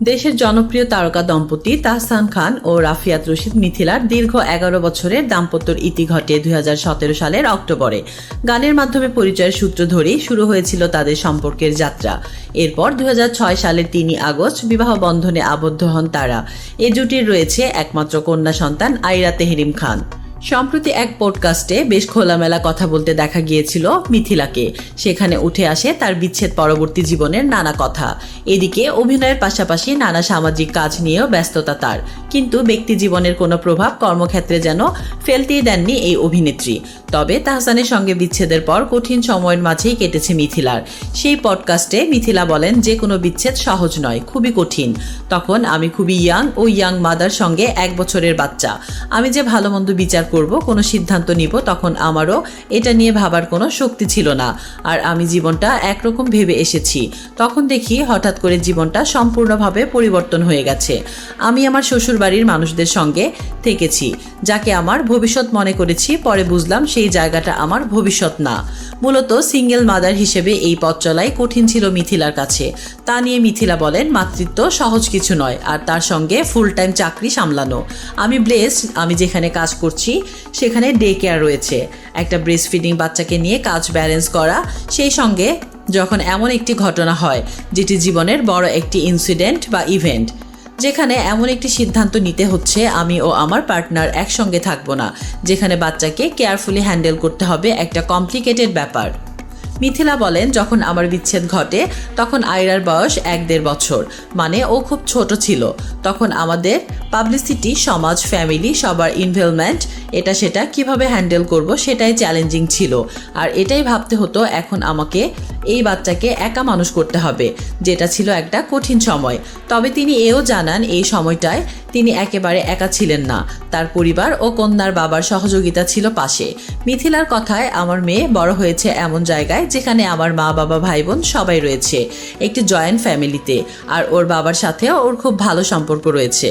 দেশের জনপ্রিয় তারকা দম্পতি তাহসান খান ও রাফিয়াত রশিদ মিথিলার দীর্ঘ এগারো বছরের দাম্পত্যর ইতি ঘটে দুই হাজার সতেরো সালের অক্টোবরে। গানের মাধ্যমে পরিচয়ের সূত্র ধরেই শুরু হয়েছিল তাদের সম্পর্কের যাত্রা। এরপর দুই হাজার ছয় সালের তিনই আগস্ট বিবাহ বন্ধনে আবদ্ধ হন তারা। এ জুটির রয়েছে একমাত্র কন্যা সন্তান আইরা তেহরিম খান। সম্প্রতি এক পডকাস্টে বেশ খোলামেলা কথা বলতে দেখা গিয়েছিল মিথিলাকে। সেখানে উঠে আসে তার বিচ্ছেদ পরবর্তী জীবনের নানা কথা। এদিকে অভিনয়ের পাশাপাশি নানা সামাজিক কাজ নিয়েও ব্যস্ততা তার। কিন্তু ব্যক্তি জীবনের কোনো প্রভাব কর্মক্ষেত্রে যেন ফেলতেই দেননি এই অভিনেত্রী। তবে তাহসানের সঙ্গে বিচ্ছেদের পর কঠিন সময়ের মাঝেই কেটেছে মিথিলার। সেই পডকাস্টে মিথিলা বলেন যে কোনো বিচ্ছেদ সহজ নয়, খুবই কঠিন। তখন আমি খুবই ইয়াং ও ইয়াং মাদার সঙ্গে এক বছরের বাচ্চা। আমি যে ভালো মন্দ বিচার করব, কোনো সিদ্ধান্ত নিব, তখন আমারও এটা নিয়ে ভাবার কোনো শক্তি ছিল না। আর আমি জীবনটা একরকম ভেবে এসেছি। তখন দেখি হঠাৎ করে জীবনটা সম্পূর্ণভাবে পরিবর্তন হয়ে গেছে। আমি আমার শ্বশুরবাড়ির মানুষদের সঙ্গে থেকেছি, যাকে আমার ভবিষ্যৎ মনে করেছি, পরে বুঝলাম সেই জায়গাটা আমার ভবিষ্যৎ না। মূলত সিঙ্গেল মাদার হিসেবে এই পথ চলাই কঠিন ছিল মিথিলার কাছে। তা নিয়ে মিথিলা বলেন, মাতৃত্ব সহজ কিছু নয়, আর তার সঙ্গে ফুল টাইম চাকরি সামলানো। আমি ব্লেসড আমি যেখানে কাজ করছি সেখানে ডে কেয়ার রয়েছে। একটা ব্রেস্ট ফিডিং বাচ্চাকে নিয়ে কাজ ব্যালেন্স করা, সেই সঙ্গে যখন এমন একটি ঘটনা হয়, যেটি জীবনের বড় একটি ইনসিডেন্ট বা ইভেন্ট যেখানে এমন একটি সিদ্ধান্ত নিতে হচ্ছে, আমি ও আমার পার্টনার একসঙ্গে থাকব না, যেখানে বাচ্চাকে কেয়ারফুলি হ্যান্ডেল করতে হবে একটা কমপ্লিকেটেড ব্যাপার। মিথিলা বলেন, যখন আমার বিচ্ছেদ ঘটে, তখন আয়রার বয়স এক দেড় বছর মানে ও খুব ছোট ছিল। তখন আমাদের পাবলিসিটি সমাজ ফ্যামিলি সবার ইনভলভমেন্ট এটা সেটা, কীভাবে হ্যান্ডেল করব, সেটাই চ্যালেঞ্জিং ছিল। আর এটাই ভাবতে হতো, এখন আমাকে এই বাচ্চাকে একা মানুষ করতে হবে, যেটা ছিল একটা কঠিন সময়। তবে তিনি এও জানান, এই সময়টায় তিনি একেবারে একা ছিলেন না। তার পরিবার ও কন্যার বাবার সহযোগিতা ছিল পাশে। মিথিলার কথায়, আমার মেয়ে বড় হয়েছে এমন জায়গায়, যেখানে আমার মা, বাবা, ভাই, বোন সবাই রয়েছে, একটি জয়েন্ট ফ্যামিলিতে আর ওর বাবার সাথেও ওর খুব ভালো সম্পর্ক রয়েছে।